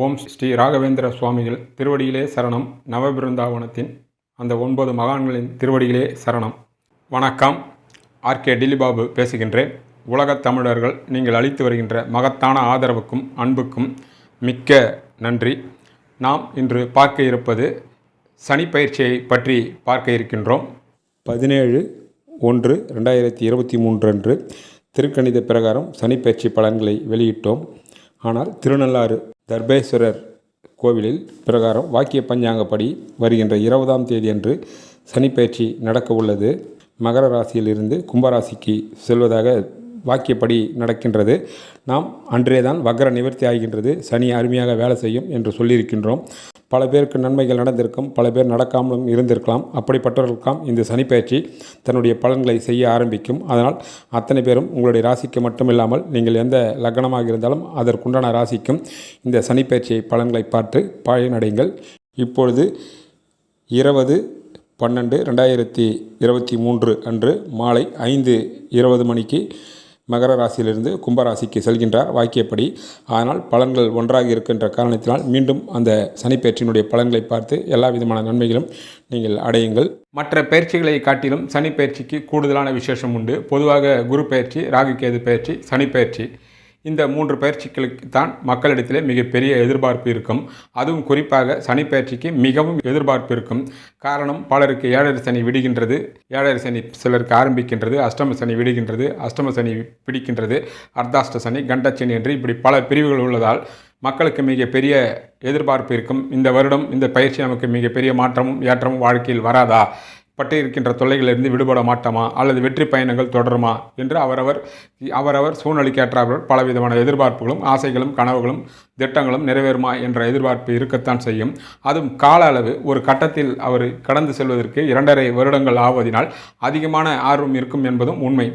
ஓம் ஸ்ரீ ராகவேந்திர சுவாமிகள் திருவடியிலே சரணம். நவபிருந்தாவனத்தின் அந்த ஒன்பது மகான்களின் திருவடியிலே சரணம். வணக்கம். ஆர்கே டில்லிபாபு பேசுகின்றேன். உலகத் தமிழர்கள் நீங்கள் அளித்து வருகின்ற மகத்தான ஆதரவுக்கும் அன்புக்கும் மிக்க நன்றி. நாம் இன்று பார்க்க இருப்பது சனிப்பயிற்சியை பற்றி பார்க்க இருக்கின்றோம். பதினேழு ஒன்று ரெண்டாயிரத்தி இருபத்தி மூன்று அன்று திருக்கணித பிரகாரம் சனிப்பயிற்சி பலன்களை வெளியிட்டோம். ஆனால் திருநள்ளாறு தர்பேஸ்வரர் கோவிலில் பிரகாரம் வாக்கிய பஞ்சாங்கப்படி வருகின்ற இருபதாம் தேதியன்று சனிப்பயிற்சி நடக்க உள்ளது. மகர ராசியிலிருந்து கும்பராசிக்கு செல்வதாக வாக்கியப்படி நடக்கின்றது. நாம் அன்றே தான் வக்ர நிவர்த்தி ஆகின்றது. சனி அருமையாக வேலை செய்யும் என்று சொல்லியிருக்கின்றோம். பல பேருக்கு நன்மைகள் நடந்திருக்கும் பல பேர் நடக்காமலும் இருந்திருக்கலாம். அப்படிப்பட்டவர்களுக்காம் இந்த சனிப்பயிற்சி தன்னுடைய பலன்களை செய்ய ஆரம்பிக்கும். அதனால் அத்தனை பேரும் உங்களுடைய ராசிக்கு மட்டுமில்லாமல் நீங்கள் எந்த லக்னமாக இருந்தாலும் அதற்குண்டான ராசிக்கும் இந்த சனிப்பயிற்சியை பலன்களை பார்த்து பயனடைங்கள். இப்பொழுது இருபது பன்னெண்டு ரெண்டாயிரத்தி இருபத்தி மூன்று அன்று மாலை ஐந்து இருபது மணிக்கு மகர ராசியிலிருந்து கும்பராசிக்கு செல்கின்றார். வாக்கியப்படி ஆனால் பலன்கள் ஒன்றாக இருக்கின்ற காரணத்தினால் மீண்டும் அந்த சனிப்பெயர்ச்சியினுடைய பலன்களை பார்த்து எல்லா விதமான நன்மைகளும் நீங்கள் அடையுங்கள். மற்ற பயிற்சிகளை காட்டிலும் சனி பயிற்சிக்கு கூடுதலான விசேஷம் உண்டு. பொதுவாக குரு பயிற்சி ராகு கேது பயிற்சி சனி பயிற்சி. இந்த மூன்று பயிற்சிகளுக்கு தான் மக்களிடத்திலே மிகப்பெரிய எதிர்பார்ப்பு இருக்கும். அதுவும் குறிப்பாக சனி பயிற்சிக்கு மிகவும் எதிர்பார்ப்பு இருக்கும். காரணம் பலருக்கு ஏழரை சனி விடுகின்றது. ஏழரை சனி சிலருக்கு ஆரம்பிக்கின்றது. அஷ்டம சனி விடுகின்றது. அஷ்டம சனி பிடிக்கின்றது. அர்த்தாஷ்ட சனி கண்டச்சனி என்று இப்படி பல பிரிவுகள் உள்ளதால் மக்களுக்கு மிகப்பெரிய எதிர்பார்ப்பு இருக்கும். இந்த வருடம் இந்த பயிற்சி நமக்கு மிகப்பெரிய மாற்றமும் ஏற்றமும் வாழ்க்கையில் வராதா? பட்டு இருக்கின்ற தொல்லைகளிலிருந்து விடுபட மாட்டோமா? அல்லது வெற்றி பயணங்கள் தொடருமா? என்று அவரவர் அவரவர் சூழ்நிலைக்கேற்றார்கள். பலவிதமான எதிர்பார்ப்புகளும் ஆசைகளும் கனவுகளும் திட்டங்களும் நிறைவேறுமா என்ற எதிர்பார்ப்பு இருக்கத்தான் செய்யும். அதுவும் கால அளவு. ஒரு கட்டத்தில் அவர் கடந்து செல்வதற்கு இரண்டரை வருடங்கள் ஆவதினால் அதிகமான ஆர்வம் இருக்கும் என்பதும் உண்மை.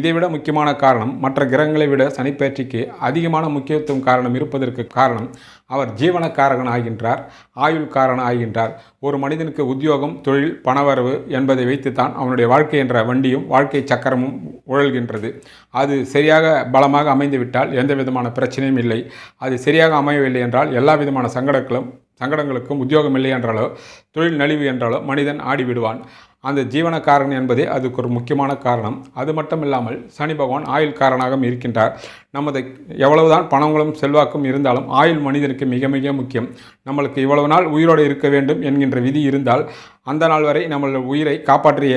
இதைவிட முக்கியமான காரணம் மற்ற கிரகங்களை விட சனிப்பயிற்சிக்கு அதிகமான முக்கியத்துவம் காரணம் இருப்பதற்கு காரணம் அவர் ஜீவனக்காரகன் ஆகின்றார் ஆயுள்காரன் ஆகின்றார் ஒரு மனிதனுக்கு உத்தியோகம் தொழில் பணவரவு என்பதை வைத்துத்தான் அவனுடைய வாழ்க்கை என்ற வண்டியும் வாழ்க்கை சக்கரமும் உழல்கின்றது. அது சரியாக பலமாக அமைந்துவிட்டால் எந்த விதமான பிரச்சனையும் இல்லை. அது சரியாக அமையவில்லை என்றால் எல்லா விதமான சங்கடங்களும் சங்கடங்களுக்கும் உத்தியோகம் இல்லை என்றாலோ தொழில் நலிவு என்றாலோ மனிதன் ஆடிவிடுவான் அந்த ஜீவனக்காரன் என்பதே அதுக்கு ஒரு முக்கியமான காரணம். அது மட்டும் இல்லாமல் சனி பகவான் ஆயுள் காரனாகவும் இருக்கின்றார். நமது எவ்வளவுதான் பணங்களும் செல்வாக்கும் இருந்தாலும் ஆயுள் மனிதனுக்கு மிக மிக முக்கியம். நம்மளுக்கு இவ்வளவு நாள் உயிரோடு இருக்க வேண்டும் என்கின்ற விதி இருந்தால் அந்த நாள் வரை நம்மளோட உயிரை காப்பாற்றிய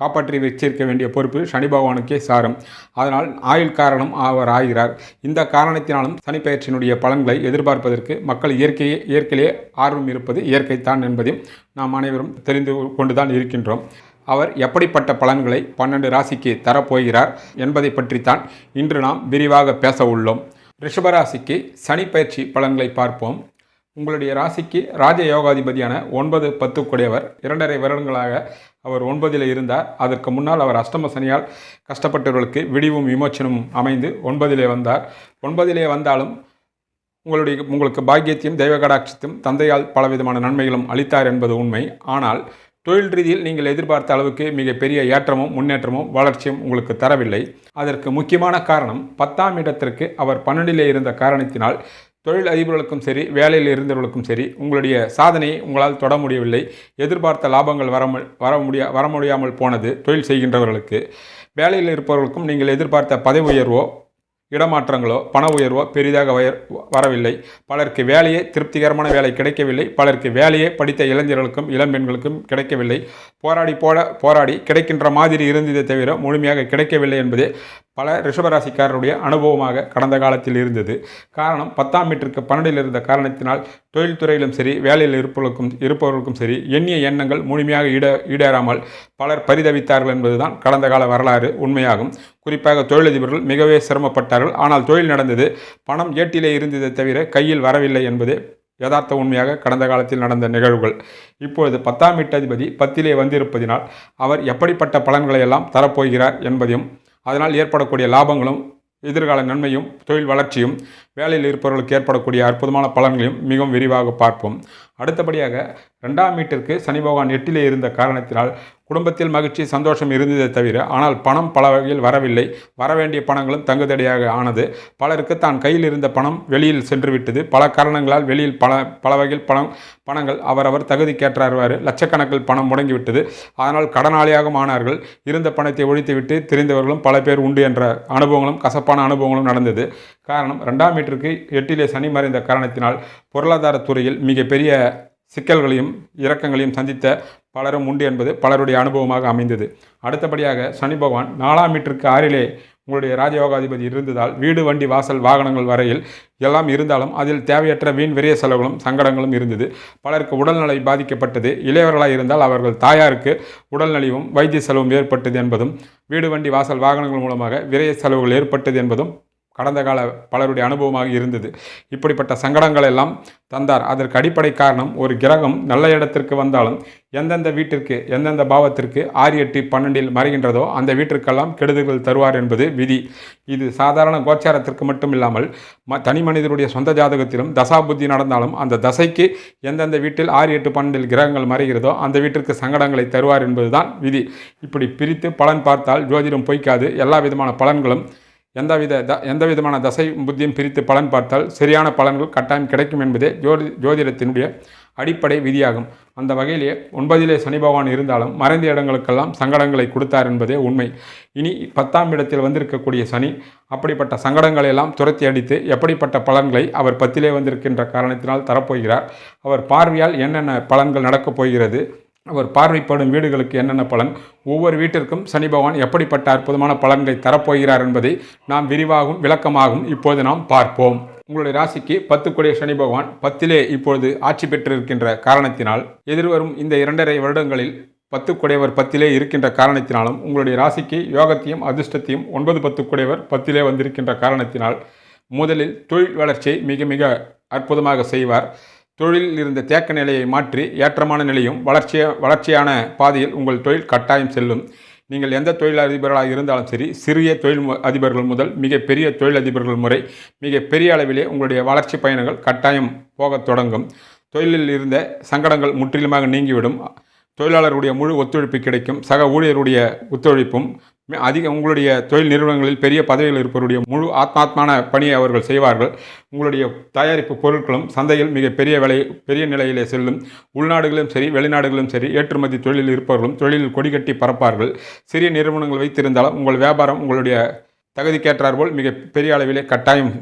காப்பாற்றி வச்சிருக்க வேண்டிய பொறுப்பு சனி பகவானுக்கே சாரும். அதனால் ஆயுள் காரணம் அவர் ஆகிறார். இந்த காரணத்தினாலும் சனிப்பயிற்சியினுடைய பலன்களை எதிர்பார்ப்பதற்கு மக்கள் இயற்கையே இயற்கையிலே ஆர்வம் இருப்பது இயற்கைத்தான் என்பதையும் நாம் அனைவரும் தெரிந்து கொண்டுதான் இருக்கின்றோம். அவர் எப்படிப்பட்ட பலன்களை பன்னெண்டு ராசிக்கு தரப்போகிறார் என்பதை பற்றித்தான் இன்று நாம் விரிவாக பேச உள்ளோம். ரிஷபராசிக்கு சனிப்பயிற்சி பலன்களை பார்ப்போம். உங்களுடைய ராசிக்கு ராஜ யோகாதிபதியான ஒன்பது பத்து கூடியவர் இரண்டரை வருடங்களாக அவர் ஒன்பதில் இருந்தார். அதற்கு முன்னால் அவர் அஷ்டம சனியால் கஷ்டப்பட்டவர்களுக்கு விடிவும் விமோச்சனமும் அமைந்து ஒன்பதிலே வந்தார். ஒன்பதிலே வந்தாலும் உங்களுடைய உங்களுக்கு பாக்கியத்தையும் தெய்வ கடாட்சத்தையும் தந்தையால் பலவிதமான நன்மைகளும் அளித்தார் என்பது உண்மை. ஆனால் தொழில் ரீதியில் நீங்கள் எதிர்பார்த்த அளவுக்கு மிகப்பெரிய ஏற்றமும் முன்னேற்றமும் வளர்ச்சியும் உங்களுக்கு தரவில்லை. அதற்கு முக்கியமான காரணம் பத்தாம் இடத்திற்கு அவர் பன்னெண்டிலே இருந்த காரணத்தினால் தொழில் அதிபர்களுக்கும் சரி வேலையில் இருந்தவர்களுக்கும் சரி உங்களுடைய சாதனையை உங்களால் தொட முடியவில்லை. எதிர்பார்த்த லாபங்கள் வர வர முடியா வர முடியாமல் போனது தொழில் செய்கின்றவர்களுக்கு. வேலையில் இருப்பவர்களுக்கும் நீங்கள் எதிர்பார்த்த பதவி உயர்வோ இடமாற்றங்களோ பண உயர்வோ பெரிதாக வரவில்லை. பலருக்கு வேலையே திருப்திகரமான வேலை கிடைக்கவில்லை. பலருக்கு வேலையே படித்த இளைஞர்களுக்கும் இளம்பெண்களுக்கும் கிடைக்கவில்லை. போராடி போட போராடி கிடைக்கின்ற மாதிரி இருந்ததை தவிர முழுமையாக கிடைக்கவில்லை என்பதே பல ரிஷபராசிக்காரருடைய அனுபவமாக கடந்த காலத்தில் இருந்தது. காரணம் பத்தாம் மீட்டருக்கு பன்னெண்டில் இருந்த காரணத்தினால் தொழில்துறையிலும் சரி வேலையில் இருப்பவர்களுக்கும் இருப்பவர்களுக்கும் சரி எண்ணிய எண்ணங்கள் முழுமையாக ஈட ஈடேறாமல் பலர் பரிதவித்தார்கள் என்பதுதான் கடந்த கால வரலாறு உண்மையாகும். குறிப்பாக தொழிலதிபர்கள் மிகவே சிரமப்பட்டார்கள். ஆனால் தொழில் நடந்தது பணம் ஏட்டிலே இருந்ததை தவிர கையில் வரவில்லை என்பது யதார்த்த உண்மையாக கடந்த காலத்தில் நடந்த நிகழ்வுகள். இப்பொழுது பத்தாம் வீட்டதிபதி பத்திலே வந்திருப்பதினால் அவர் எப்படிப்பட்ட பலன்களை எல்லாம் தரப்போகிறார் என்பதையும் அதனால் ஏற்படக்கூடிய லாபங்களும் எதிர்கால நன்மையும் தொழில் வளர்ச்சியும் வேலையில் இருப்பவர்களுக்கு ஏற்படக்கூடிய அற்புதமான பலன்களையும் மிகவும் விரிவாக பார்ப்போம். அடுத்தபடியாக ரெண்டாம் வீட்டிற்கு சனி பகவான் எட்டிலே இருந்த காரணத்தினால் குடும்பத்தில் மகிழ்ச்சி சந்தோஷம் இருந்ததே தவிர ஆனால் பணம் பல வகையில் வரவில்லை. வரவேண்டிய பணங்களும் தங்குதடியாக ஆனது. பலருக்கு தான் கையில் இருந்த பணம் வெளியில் சென்று விட்டது. பல காரணங்களால் வெளியில் பல பல வகையில் பணம் பணங்கள் அவரவர் தகுதிக்கேற்றார்வாறு லட்சக்கணக்கில் பணம் முடங்கிவிட்டது அதனால் கடனாளியாகவும் ஆனார்கள். இருந்த பணத்தை ஒழித்துவிட்டு தெரிந்தவர்களும் பல பேர் உண்டு என்ற அனுபவங்களும் கசப்பான அனுபவங்களும் நடந்தது. காரணம் ரெண்டாம் மீட்டருக்கு எட்டிலே சனி மறைந்த காரணத்தினால் பொருளாதாரத் துறையில் மிகப்பெரிய சிக்கல்களையும் இரக்கங்களையும் சந்தித்த பலரும் உண்டு என்பது பலருடைய அனுபவமாக அமைந்தது. அடுத்தபடியாக சனி பகவான் நாலாம் மீட்டருக்கு ஆறிலே உங்களுடைய ராஜயோகாதிபதி இருந்ததால் வீடு வண்டி வாசல் வாகனங்கள் வரையில் எல்லாம் இருந்தாலும் அதில் தேவையற்ற வீண் விரைய செலவுகளும் சங்கடங்களும் இருந்தது. பலருக்கு உடல்நலை பாதிக்கப்பட்டது. இளையவர்களாக இருந்தால் அவர்கள் தாயாருக்கு உடல்நலிவும் வைத்திய செலவும் ஏற்பட்டது என்பதும் வீடு வண்டி வாசல் வாகனங்கள் மூலமாக விரைய செலவுகள் ஏற்பட்டது என்பதும் கடந்த கால பலருடைய அனுபவமாக இருந்தது. இப்படிப்பட்ட சங்கடங்கள் எல்லாம் தந்தார். அதற்கு அடிப்படை காரணம் ஒரு கிரகம் நல்ல இடத்திற்கு வந்தாலும் எந்தெந்த வீட்டிற்கு எந்தெந்த பாவத்திற்கு ஆறு எட்டு பன்னெண்டில் மறைகின்றதோ அந்த வீட்டிற்கெல்லாம் கெடுதல்கள் தருவார் என்பது விதி. இது சாதாரண கோச்சாரத்திற்கு மட்டும் இல்லாமல் ம தனி மனிதருடைய சொந்த ஜாதகத்திலும் தசாபுத்தி நடந்தாலும் அந்த தசைக்கு எந்தெந்த வீட்டில் ஆறு எட்டு பன்னெண்டில் கிரகங்கள் மறைகிறதோ அந்த வீட்டிற்கு சங்கடங்களை தருவார் என்பதுதான் விதி. இப்படி பிரித்து பலன் பார்த்தால் ஜோதிடம் பொய்க்காது. எல்லா விதமான பலன்களும் எந்தவித த எந்த விதமான தசை புத்தியும் பிரித்து பலன் பார்த்தால் சரியான பலன்கள் கட்டாயம் கிடைக்கும் என்பதே ஜோதி ஜோதிடத்தினுடைய அடிப்படை விதியாகும். அந்த வகையிலே ஒன்பதிலே சனி பகவான் இருந்தாலும் மறைந்த இடங்களுக்கெல்லாம் சங்கடங்களை கொடுத்தார் என்பதே உண்மை. இனி பத்தாம் இடத்தில் வந்திருக்கக்கூடிய சனி அப்படிப்பட்ட சங்கடங்களை எல்லாம் துரத்தி அடித்து எப்படிப்பட்ட பலன்களை அவர் பத்திலே வந்திருக்கின்ற காரணத்தினால் தரப்போகிறார். அவர் பார்வையால் என்னென்ன பலன்கள் நடக்கப் போகிறது அவர் பார்வைப்படும் வீடுகளுக்கு என்னென்ன பலன்? ஒவ்வொரு வீட்டிற்கும் சனி பகவான் எப்படிப்பட்ட அற்புதமான பலன்களை தரப்போகிறார் என்பதை நாம் விரிவாகவும் விளக்கமாகவும் இப்போது நாம் பார்ப்போம். உங்களுடைய ராசிக்கு பத்துக்குடைய சனி பகவான் பத்திலே இப்பொழுது ஆட்சி பெற்றிருக்கின்ற காரணத்தினால் எதிர்வரும் இந்த இரண்டரை வருடங்களில் பத்து குடையவர் பத்திலே இருக்கின்ற காரணத்தினாலும் உங்களுடைய ராசிக்கு யோகத்தையும் அதிர்ஷ்டத்தையும் ஒன்பது பத்து குடையவர் பத்திலே வந்திருக்கின்ற காரணத்தினால் முதலில் தொழில் வளர்ச்சியை மிக மிக அற்புதமாக செய்வார். தொழிலில் இருந்த தேக்க நிலையை மாற்றி ஏற்றமான நிலையும் வளர்ச்சிய வளர்ச்சியான பாதையில் உங்கள் தொழில் கட்டாயம் செல்லும். நீங்கள் எந்த தொழில் அதிபர்களாக இருந்தாலும் சரி சிறிய தொழில் அதிபர்கள் முதல் மிகப்பெரிய தொழில் அதிபர்கள் முறை மிக பெரிய அளவிலே உங்களுடைய வளர்ச்சி பயணங்கள் கட்டாயம் போகத் தொடங்கும். தொழிலில் இருந்த சங்கடங்கள் முற்றிலுமாக நீங்கிவிடும். தொழிலாளருடைய முழு ஒத்துழைப்பு கிடைக்கும். சக ஊழியருடைய ஒத்துழைப்பும் அதிக உங்களுடைய தொழில் நிறுவனங்களில் பெரிய பதவியில் இருப்பவருடைய முழு ஆத்மாத்மான பணியை அவர்கள் செய்வார்கள். உங்களுடைய தயாரிப்பு பொருட்களும் சந்தையில் மிக பெரிய விலை பெரிய நிலையிலே செல்லும். உள்நாடுகளிலும் சரி வெளிநாடுகளிலும் சரி ஏற்றுமதி தொழிலில் இருப்பவர்களும் தொழிலில் கொடிகட்டி பறப்பார்கள். சிறிய நிறுவனங்கள் வைத்திருந்தாலும் உங்கள் வியாபாரம் உங்களுடைய தகுதிக்கேற்றாற்போல் மிக பெரிய அளவிலே கட்டாயம்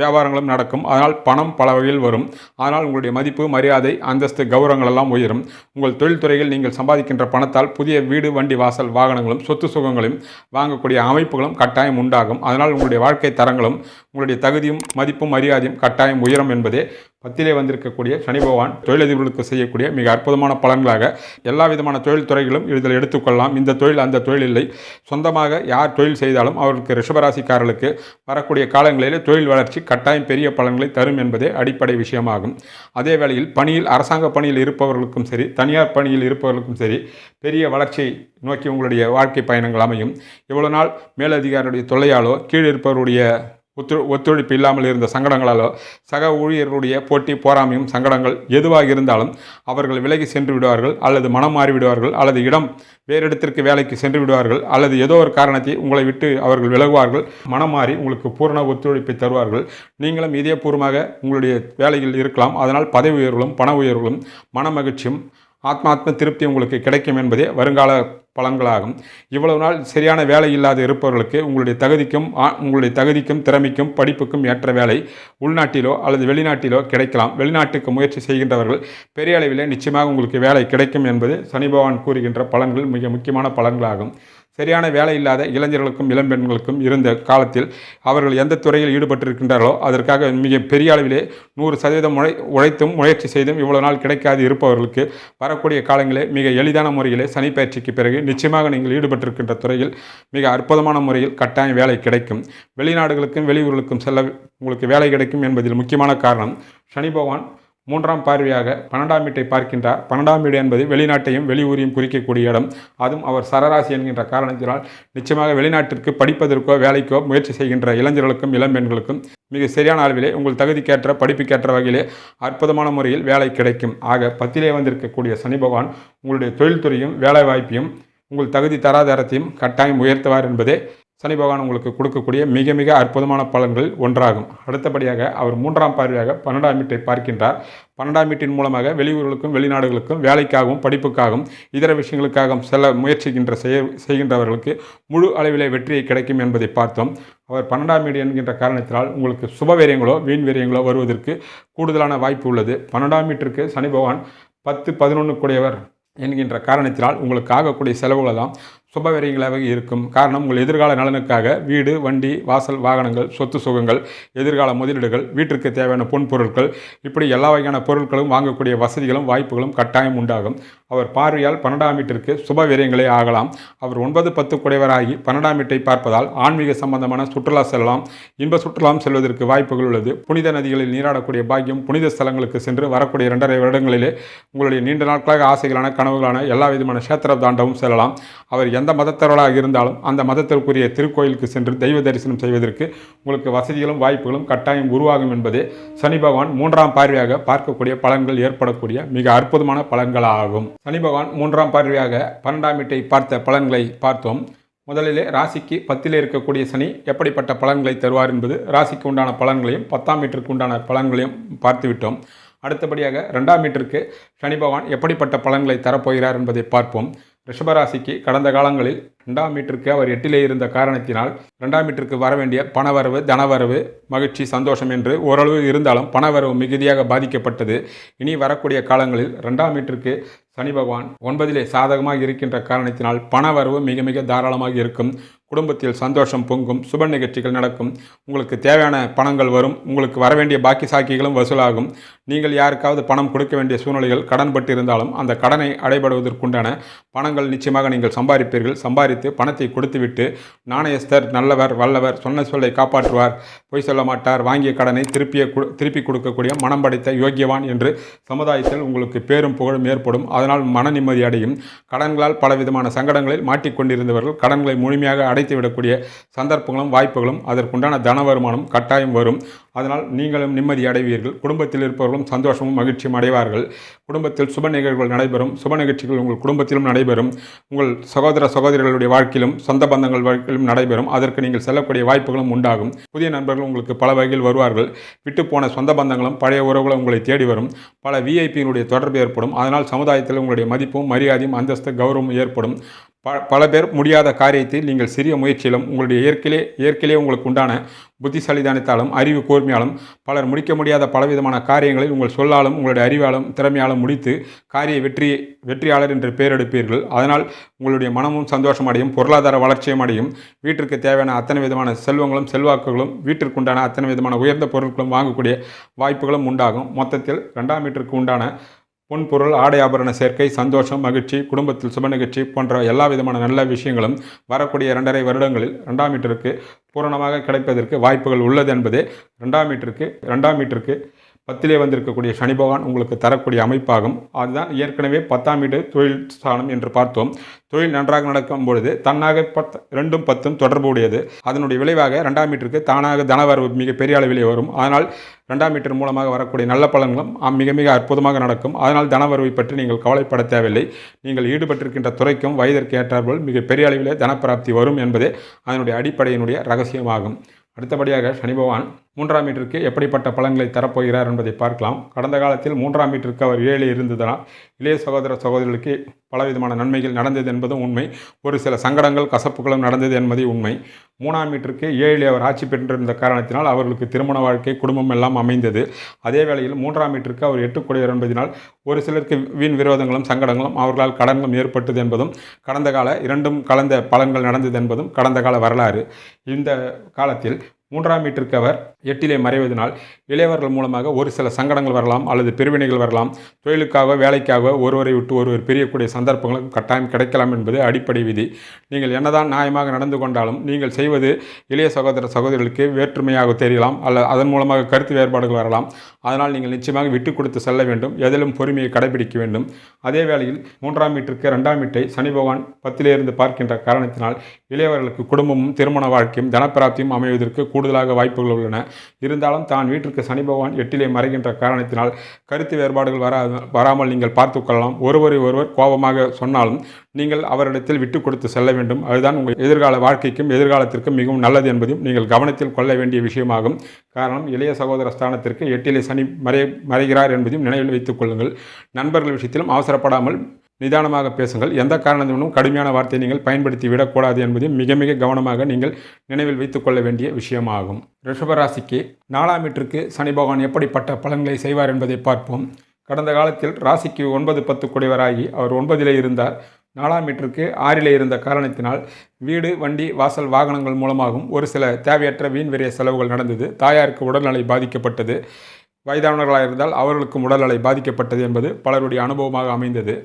வியாபாரங்களும் நடக்கும். அதனால் பணம் பல வகையில் வரும். அதனால் உங்களுடைய மதிப்பு மரியாதை அந்தஸ்து கௌரவங்கள் எல்லாம் உயரும். உங்கள் தொழில்துறையில் நீங்கள் சம்பாதிக்கின்ற பணத்தால் புதிய வீடு வண்டி வாசல் வாகனங்களும் சொத்து சுகங்களையும் வாங்கக்கூடிய அமைப்புகளும் கட்டாயம் உண்டாகும். அதனால் உங்களுடைய வாழ்க்கை தரங்களும் உங்களுடைய தகுதியும் மதிப்பும் மரியாதையும் கட்டாயம் உயரும் என்பதே பத்திலே வந்திருக்கக்கூடிய சனி பகவான் தொழிலதிபர்களுக்கு செய்யக்கூடிய மிக அற்புதமான பலன்களாக எல்லா விதமான தொழில் துறைகளும் இதில் எடுத்துக்கொள்ளலாம். இந்த தொழில் அந்த தொழில் இல்லை. சொந்தமாக யார் தொழில் செய்தாலும் அவருக்கு ரிஷபராசிக்காரர்களுக்கு வரக்கூடிய காலங்களிலே தொழில் வளர்ச்சி கட்டாயம் பெரிய பலன்களை தரும் என்பதே அடிப்படை விஷயமாகும். அதே வேளையில் பணியில் அரசாங்க பணியில் இருப்பவர்களுக்கும் சரி தனியார் பணியில் இருப்பவர்களுக்கும் சரி பெரிய வளர்ச்சியை நோக்கி உங்களுடைய வாழ்க்கை பயணங்கள் அமையும். இவ்வளோ நாள் மேலதிகாரியுடைய தொல்லையாலோ கீழ் இருப்பவருடைய ஒத்து ஒத்துழைப்பு இல்லாமல் இருந்த சங்கடங்களாலோ சக ஊழியர்களுடைய போட்டி போராமையும் சங்கடங்கள் எதுவாக இருந்தாலும் அவர்கள் விலகி சென்று விடுவார்கள் அல்லது மனம் மாறிவிடுவார்கள் அல்லது இடம் வேறு இடத்திற்கு வேலைக்கு சென்று விடுவார்கள் அல்லது ஏதோ ஒரு காரணத்தை உங்களை விட்டு அவர்கள் விலகுவார்கள். மனம் மாறி உங்களுக்கு பூரண ஒத்துழைப்பை தருவார்கள். நீங்களும் இதயபூர்வமாக உங்களுடைய வேலையில் இருக்கலாம். அதனால் பதவி உயர்வுகளும் பண உயர்வுகளும் மன மகிழ்ச்சியும் ஆத்மாத்ம திருப்தி உங்களுக்கு கிடைக்கும் என்பதே வருங்கால பலன்களாகும் இவ்வளவு நாள் சரியான வேலை இல்லாது இருப்பவர்களுக்கு உங்களுடைய தகுதிக்கும் உங்களுடைய தகுதிக்கும் திறமைக்கும் படிப்புக்கும் ஏற்ற வேலை உள்நாட்டிலோ அல்லது வெளிநாட்டிலோ கிடைக்கலாம். வெளிநாட்டுக்கு முயற்சி செய்கின்றவர்கள் பெரிய அளவிலே நிச்சயமாக உங்களுக்கு வேலை கிடைக்கும் என்பது சனி பகவான் கூறுகின்ற பலன்கள் மிக முக்கியமான பலன்களாகும். சரியான வேலை இல்லாத இளைஞர்களுக்கும் இளம்பெண்களுக்கும் இருந்த காலத்தில் அவர்கள் எந்த துறையில் ஈடுபட்டிருக்கின்றார்களோ அதற்காக மிக பெரிய அளவிலே நூறு சதவீதம் உழை உழைத்தும் முயற்சி செய்தும் இவ்வளோ நாள் கிடைக்காது இருப்பவர்களுக்கு வரக்கூடிய காலங்களே மிக எளிதான முறையிலே சனி பயிற்சிக்கு பிறகு நிச்சயமாக நீங்கள் ஈடுபட்டிருக்கின்ற துறையில் மிக அற்புதமான முறையில் கட்டாயம் வேலை கிடைக்கும். வெளிநாடுகளுக்கும் வெளியூர்களுக்கும் செல்ல உங்களுக்கு வேலை கிடைக்கும் என்பதில் முக்கியமான காரணம் சனி பகவான் மூன்றாம் பார்வையாக பன்னெண்டாம் வீட்டை பார்க்கின்றார். பன்னெண்டாம் வீடு என்பது வெளிநாட்டையும் வெளியூரையும் குறிக்கக்கூடிய இடம். அதுவும் அவர் சரராசி என்கின்ற காரணத்தினால் நிச்சயமாக வெளிநாட்டிற்கு படிப்பதற்கோ வேலைக்கோ முயற்சி செய்கின்ற இளைஞர்களுக்கும் இளம்பெண்களுக்கும் மிக சரியான அளவிலே உங்கள் தகுதிக்கேற்ற படிப்புக்கேற்ற வகையிலே அற்புதமான முறையில் வேலை கிடைக்கும். ஆக பத்திலே வந்திருக்கக்கூடிய சனி பகவான் உங்களுடைய தொழில்துறையும் வேலைவாய்ப்பையும் உங்கள் தகுதி தராதாரத்தையும் கட்டாயம் உயர்த்துவார் என்பதே சனி பகவான் உங்களுக்கு கொடுக்கக்கூடிய மிக மிக அற்புதமான பலன்கள் ஒன்றாகும். அடுத்தபடியாக அவர் மூன்றாம் பார்வையாக பன்னெண்டாம் வீட்டை பார்க்கின்றார். பன்னெண்டாம் வீட்டின் மூலமாக வெளியூர்களுக்கும் வெளிநாடுகளுக்கும் வேலைக்காகவும் படிப்புக்காகவும் இதர விஷயங்களுக்காகவும் செல்ல முயற்சிக்கின்ற செய்ய செய்கின்றவர்களுக்கு முழு அளவிலே வெற்றியை கிடைக்கும் என்பதை பார்த்தோம். அவர் பன்னெண்டாம் வீடு என்கின்ற காரணத்தினால் உங்களுக்கு சுபவீரியங்களோ வீண் வீரியங்களோ வருவதற்கு கூடுதலான வாய்ப்பு உள்ளது. பன்னெண்டாம் வீட்டிற்கு சனி பகவான் பத்து பதினொன்று கூடியவர் என்கின்ற காரணத்தினால் உங்களுக்கு ஆகக்கூடிய சுப விரயங்களாக இருக்கும். காரணம் உங்கள் எதிர்கால நலனுக்காக வீடு வண்டி வாசல் வாகனங்கள் சொத்து சுகங்கள் எதிர்கால முதலீடுகள் வீட்டிற்கு தேவையான பொன் பொருட்கள் இப்படி எல்லா வகையான பொருட்களும் வாங்கக்கூடிய வசதிகளும் வாய்ப்புகளும் கட்டாயம் உண்டாகும். அவர் பார்வையால் பன்னெண்டாம் வீட்டிற்கு சுப விரயங்களே ஆகலாம். அவர் ஒன்பது பத்து குடைவராகி பன்னெண்டாம் வீட்டை பார்ப்பதால் ஆன்மீக சம்பந்தமான சுற்றுலா செல்லலாம். இன்ப சுற்றுலாம் செல்வதற்கு வாய்ப்புகள் உள்ளது. புனித நதிகளில் நீராடக்கூடிய பாக்கியம் புனித ஸ்தலங்களுக்கு சென்று வரக்கூடிய இரண்டரை வருடங்களிலே உங்களுடைய நீண்ட நாட்களாக ஆசைகளான கனவுகளான எல்லா விதமான கஷேத்திர தாண்டவும் செல்லலாம். அவர் எந்த எந்த மதத்தவர்களாக இருந்தாலும் அந்த மதத்திற்குரிய திருக்கோயிலுக்கு சென்று தெய்வ தரிசனம் செய்வதற்கு உங்களுக்கு வசதிகளும் வாய்ப்புகளும் கட்டாயம் உருவாகும் என்பதே சனி பகவான் மூன்றாம் பார்வையாக பார்க்கக்கூடிய பலன்கள் ஏற்படக்கூடிய மிக அற்புதமான பலன்களாகும். சனி பகவான் மூன்றாம் பார்வையாக பன்னெண்டாம் வீட்டை பார்த்த பலன்களை பார்த்தோம். முதலிலே ராசிக்கு பத்திலே இருக்கக்கூடிய சனி எப்படிப்பட்ட பலன்களை தருவார் என்பது ராசிக்கு உண்டான பலன்களையும் பத்தாம் வீட்டிற்கு உண்டான பலன்களையும் பார்த்துவிட்டோம் அடுத்தபடியாக ரெண்டாம் வீட்டிற்கு சனி பகவான் எப்படிப்பட்ட பலன்களை தரப்போகிறார் என்பதை பார்ப்போம். ரிஷபராசிக்கு கடந்த காலங்களில் ரெண்டாம் மீட்டருக்கு அவர் எட்டிலே இருந்த காரணத்தினால் ரெண்டாம் மீட்டருக்கு வர வேண்டிய பணவரவு தனவரவு மகிழ்ச்சி சந்தோஷம் என்று ஓரளவு இருந்தாலும் பணவரவு மிகுதியாக பாதிக்கப்பட்டது. இனி வரக்கூடிய காலங்களில் ரெண்டாம் மீட்டருக்கு சனி பகவான் ஒன்பதிலே சாதகமாக இருக்கின்ற காரணத்தினால் பணவரவு மிக மிக தாராளமாக இருக்கும். குடும்பத்தில் சந்தோஷம் பொங்கும் சுப நிகழ்ச்சிகள் நடக்கும். உங்களுக்கு தேவையான பணங்கள் வரும். உங்களுக்கு வர வேண்டிய பாக்கி சாக்கிகளும் வசூலாகும். நீங்கள் யாருக்காவது பணம் கொடுக்க வேண்டிய சூழ்நிலைகள் கடன்பட்டு இருந்தாலும் அந்த கடனை அடைபடுவதற்குண்டான பணங்கள் நிச்சயமாக நீங்கள் சம்பாதிப்பீர்கள். விசாரித்து பணத்தை கொடுத்துவிட்டு நாணயஸ்தர் நல்லவர் வல்லவர் சொன்ன சொல்லை காப்பாற்றுவார். பொய் சொல்ல மாட்டார். வாங்கிய கடனை திருப்பிய திருப்பி கொடுக்கக்கூடிய மனம் படைத்த யோக்கியவான் என்று சமுதாயத்தில் உங்களுக்கு பேரும் புகழும் ஏற்படும். அதனால் மன நிம்மதி அடையும். கடன்களால் பலவிதமான சங்கடங்களில் மாட்டிக்கொண்டிருந்தவர்கள் கடன்களை முழுமையாக அடைத்து விடக்கூடிய சந்தர்ப்பங்களும் வாய்ப்புகளும் அதற்குண்டான தன வருமானம் கட்டாயம் வரும். அதனால் நீங்களும் நிம்மதி அடைவீர்கள். குடும்பத்தில் இருப்பவர்களும் சந்தோஷமும் மகிழ்ச்சியும் அடைவார்கள். குடும்பத்தில் சுப நிகழ்வுகள் நடைபெறும். சுப நிகழ்ச்சிகள் உங்கள் குடும்பத்திலும் நடைபெறும். உங்கள் சகோதர சகோதரிகளுடைய வாழ்க்கையிலும் சொந்த பந்தங்கள் வாழ்க்கையிலும் நடைபெறும். அதற்கு நீங்கள் செல்லக்கூடிய வாய்ப்புகளும் உண்டாகும். புதிய நண்பர்கள் உங்களுக்கு பல வகையில் வருவார்கள். விட்டுப்போன சொந்த பந்தங்களும் பழைய உறவுகளும் உங்களை தேடி வரும். பல விஐபியினுடைய தொடர்பு ஏற்படும். அதனால் சமுதாயத்தில் உங்களுடைய மதிப்பும் மரியாதையும் அந்தஸ்து கௌரவம் ஏற்படும். ப பல பேர் முடியாத காரியத்தை நீங்கள் சிறிய முயற்சியிலும் உங்களுடைய இயற்கையிலே இயற்கையிலே உங்களுக்கு உண்டான புத்திசாலிதானத்தாலும் அறிவு கூர்மையாலும் பலர் முடிக்க முடியாத பலவிதமான காரியங்களை உங்கள் சொல்லாலும் உங்களுடைய அறிவாலும் திறமையாலும் முடித்து காரிய வெற்றி வெற்றியாளர் என்று பெயரெடுப்பீர்கள். அதனால் உங்களுடைய மனமும் சந்தோஷம் அடையும் பொருளாதார வளர்ச்சியும் அடையும். வீட்டிற்கு தேவையான அத்தனை விதமான செல்வங்களும் செல்வாக்குகளும் வீட்டிற்குண்டான அத்தனை விதமான உயர்ந்த பொருட்களும் வாங்கக்கூடிய வாய்ப்புகளும் உண்டாகும். மொத்தத்தில் ரெண்டாம் வீட்டிற்கு உண்டான பொன்பொருள் ஆடை ஆபரண சேர்க்கை சந்தோஷம் மகிழ்ச்சி குடும்பத்தில் சுப நிகழ்ச்சி போன்ற எல்லா விதமான நல்ல விஷயங்களும் வரக்கூடிய இரண்டரை வருடங்களில் ரெண்டாம் மீட்டருக்கு பூரணமாக கிடைப்பதற்கு வாய்ப்புகள் உள்ளது என்பதே ரெண்டாம் மீட்டருக்கு ரெண்டாம் மீட்டருக்கு பத்திலே வந்திருக்கக்கூடிய சனி பகவான் உங்களுக்கு தரக்கூடிய அமைப்பாகும். அதுதான் ஏற்கனவே பத்தாம் வீடு தொழில் ஸ்தானம் என்று பார்த்தோம். தொழில் நன்றாக நடக்கும் பொழுது தன்னாக பத் ரெண்டும் பத்தும் தொடர்பு உடையது அதனுடைய விளைவாக ரெண்டாம் மீட்டருக்கு தானாக தனவரவு மிக பெரிய அளவிலே வரும். அதனால் ரெண்டாம் மீட்டர் மூலமாக வரக்கூடிய நல்ல பலன்களும் மிக மிக அற்புதமாக நடக்கும். அதனால் தனவரவை பற்றி நீங்கள் கவலைப்பட தேவையில்லை. நீங்கள் ஈடுபட்டிருக்கின்ற துறைக்கும் வயதிற்கு ஏற்றாற்போல் மிக பெரிய அளவிலே தனப்பிராப்தி வரும் என்பதே அதனுடைய அடிப்படையினுடைய ரகசியமாகும். அடுத்தபடியாக சனி பகவான் மூன்றாம் மீட்டருக்கு எப்படிப்பட்ட பலன்களை தரப்போகிறார் என்பதை பார்க்கலாம். கடந்த காலத்தில் மூன்றாம் மீட்டருக்கு அவர் ஏழு இருந்ததனால் இளைய சகோதர சகோதரிகளுக்கு பலவிதமான நன்மைகள் நடந்தது என்பதும் உண்மை. ஒரு சில சங்கடங்கள் கசப்புகளும் நடந்தது என்பதே உண்மை. மூணாம் மீட்டருக்கு ஏழில் அவர் ஆட்சி பெற்றிருந்த காரணத்தினால் அவர்களுக்கு திருமண வாழ்க்கை குடும்பம் எல்லாம் அமைந்தது. அதே வேளையில் மூன்றாம் மீட்டருக்கு அவர் எட்டுக்கூடியவர் என்பதனால் ஒரு சிலருக்கு வீண் விரோதங்களும் சங்கடங்களும் அவர்களால் கடன்களும் ஏற்பட்டது என்பதும் கடந்த கால இரண்டும் கலந்த பலன்கள் நடந்தது என்பதும் கடந்த கால வரலாறு. இந்த காலத்தில் மூன்றாம் வீட்டிற்கு அவர் எட்டிலே மறைவதனால் இளையவர்கள் மூலமாக ஒரு சில சங்கடங்கள் வரலாம் அல்லது பிரிவினைகள் வரலாம். தொழிலுக்காக வேலைக்காக ஒருவரை விட்டு ஒருவர் பிரியக்கூடிய சந்தர்ப்பங்களும் கட்டாயம் கிடைக்கலாம் என்பது அடிப்படை விதி. நீங்கள் என்னதான் நியாயமாக நடந்து கொண்டாலும் நீங்கள் செய்வது இளைய சகோதர சகோதரிகளுக்கு வேற்றுமையாக தெரியலாம். அல்ல அதன் மூலமாக கருத்து வேறுபாடுகள் வரலாம். அதனால் நீங்கள் நிச்சயமாக விட்டு கொடுத்து செல்ல வேண்டும். எதிலும் பொறுமையை கடைபிடிக்க வேண்டும். அதே வேளையில் மூன்றாம் மீட்டருக்கு இரண்டாம் மீட்டை சனி பகவான் பத்திலே இருந்து பார்க்கின்ற காரணத்தினால் இளையவர்களுக்கு குடும்பமும் திருமண வாழ்க்கையும் தனப்பிராப்தியும் அமைவதற்கு கூடுதலாக வாய்ப்புகள் உள்ளன. இருந்தாலும் தான் வீட்டிற்கு சனி பகவான் எட்டிலே மறைகின்ற காரணத்தினால் கருத்து வேறுபாடுகள் வரா வராமல் நீங்கள் பார்த்து கொள்ளலாம். ஒருவரை ஒருவர் கோபமாக சொன்னாலும் நீங்கள் அவரிடத்தில் விட்டு கொடுத்து செல்ல வேண்டும். அதுதான் உங்கள் எதிர்கால வாழ்க்கைக்கும் எதிர்காலத்திற்கும் மிகவும் நல்லது என்பதையும் நீங்கள் கவனத்தில் கொள்ள வேண்டிய விஷயமாகும். காரணம் இளைய சகோதர ஸ்தானத்திற்கு எட்டிலே சனி மறை மறைகிறார் என்பதையும் நினைவில் வைத்துக் கொள்ளுங்கள். நண்பர்கள் விஷயத்திலும் அவசரப்படாமல் நிதானமாக பேசுங்கள். எந்த காரணத்தினும் கடுமையான வார்த்தையை நீங்கள் பயன்படுத்தி விடக்கூடாது என்பதையும் மிக மிக கவனமாக நீங்கள் நினைவில் வைத்துக் கொள்ள வேண்டிய விஷயமாகும். ரிஷபராசிக்கு நாலாம் வீட்டிற்கு சனி பகவான் எப்படிப்பட்ட பலன்களை செய்வார் என்பதை பார்ப்போம். கடந்த காலத்தில் ராசிக்கு ஒன்பது பத்து குடைவராகி அவர் ஒன்பதிலே இருந்தார். நாலாம் மீட்டருக்கு ஆறிலே இருந்த காரணத்தினால் வீடு வண்டி வாசல் வாகனங்கள் மூலமாகவும் ஒரு சில தேவையற்ற வீண் விரைய செலவுகள் நடந்தது. தாயாருக்கு உடல்நிலை பாதிக்கப்பட்டது. வயதானவர்களாக இருந்தால் அவர்களுக்கும் உடல்நிலை பாதிக்கப்பட்டது என்பது பலருடைய அனுபவமாக அமைந்தது.